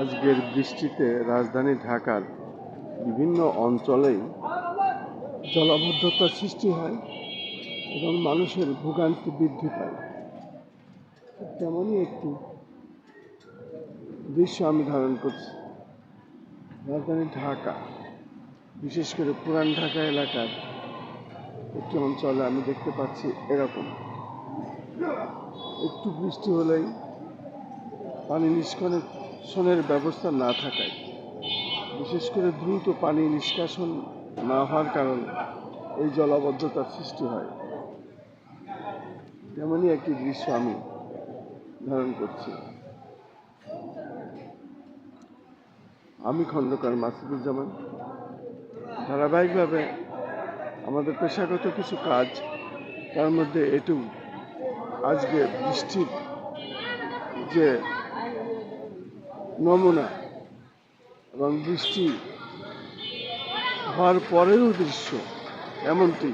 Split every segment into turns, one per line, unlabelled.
আজকের বৃষ্টিতে রাজধানী ঢাকার বিভিন্ন অঞ্চলেই জলাবদ্ধতার সৃষ্টি হয় এবং মানুষের ভোগান্তি বৃদ্ধি পায়। তেমনই একটি দৃশ্য আমি ধারণ করছি। রাজধানী ঢাকা, বিশেষ করে পুরান ঢাকা এলাকার একটি অঞ্চলে আমি দেখতে পাচ্ছি এরকম। একটু বৃষ্টি হলেই পানি নিষ্কাশনের ব্যবস্থা না থাকায়, বিশেষ করে দ্রুত পানি নিষ্কাশন না হওয়ার কারণে এই জলাবদ্ধতার সৃষ্টি হয়। তেমনই একটি দৃশ্য আমি ধারণ করছি। আমি খন্দকার মাসুদুজ্জামান। ধারাবাহিকভাবে আমাদের পেশাগত কিছু কাজ, তার মধ্যে এটু আজকে বৃষ্টির যে নমুনা এবং বৃষ্টি হওয়ার পরেরও দৃশ্য এমনটি।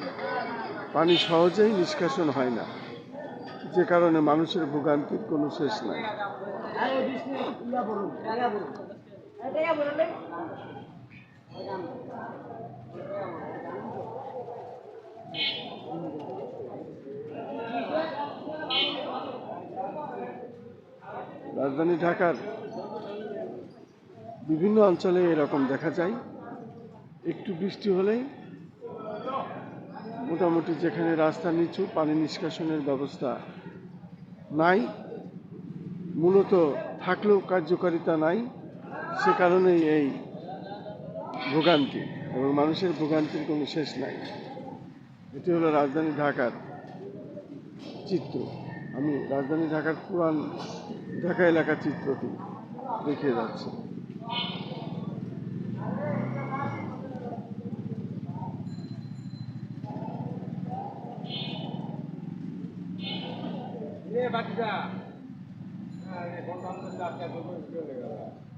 পানি সহজেই নিষ্কাশন হয় না। যে কারণে মানুষের ভোগান্তির কোনো শেষ নাই। রাজধানী ঢাকার বিভিন্ন অঞ্চলে এরকম দেখা যায়। একটু বৃষ্টি হলেই মোটামুটি যেখানে রাস্তা নিচু, পানি নিষ্কাশনের ব্যবস্থা নাই। মূলত থাকলেও কার্যকারিতা নাই, সে কারণেই এই ভোগান্তি এবং মানুষের ভোগান্তির কোনো শেষ নাই। এটি হলো রাজধানী ঢাকার চিত্র। আমি রাজধানী ঢাকার পুরান ঢাকা এলাকার চিত্রটি দেখিয়ে যাচ্ছি। 네, 맞다. 아, 예, 건강들 낫게 보면 그러네요.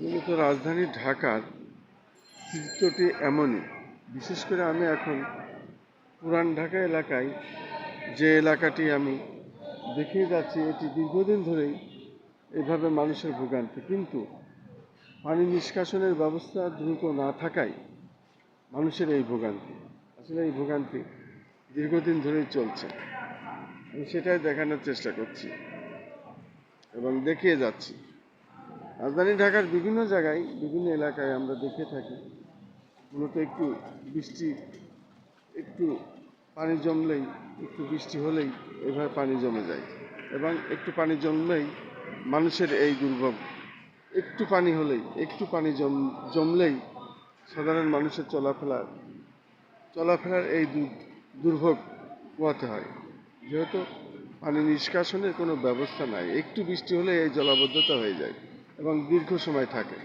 মূলত রাজধানী ঢাকার চিত্রটি এমনই। বিশেষ করে আমি এখন পুরান ঢাকা এলাকায় যে এলাকাটি আমি দেখিয়ে যাচ্ছি, এটি দীর্ঘদিন ধরেই এভাবে মানুষের ভোগান্তি। কিন্তু পানি নিষ্কাশনের ব্যবস্থা দ্রুত না থাকায় মানুষের এই ভোগান্তি, আসলে এই ভোগান্তি দীর্ঘদিন ধরেই চলছে। আমি সেটাই দেখানোর চেষ্টা করছি এবং দেখিয়ে যাচ্ছি। রাজধানী ঢাকার বিভিন্ন জায়গায়, বিভিন্ন এলাকায় আমরা দেখে থাকি। মূলত একটু বৃষ্টি, একটু পানি জমলেই, একটু বৃষ্টি হলেই এভাবে পানি জমে যায় এবং একটু পানি জমলেই মানুষের এই দুর্ভোগ। একটু পানি হলেই, একটু পানি জম, জমলেই সাধারণ মানুষের চলাফেরা, চলাফেরার এই দুর্ভোগ পোহাতে হয়। যেহেতু পানি নিষ্কাশনের কোনো ব্যবস্থা নাই, একটু বৃষ্টি হলে এই জলাবদ্ধতা হয়ে যায়। এবং দীর্ঘ সময় থাকে।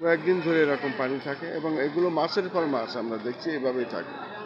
কয়েকদিন ধরে এরকম পানি থাকে এবং এগুলো মাসের পর মাস আমরা দেখছি, এভাবেই থাকে।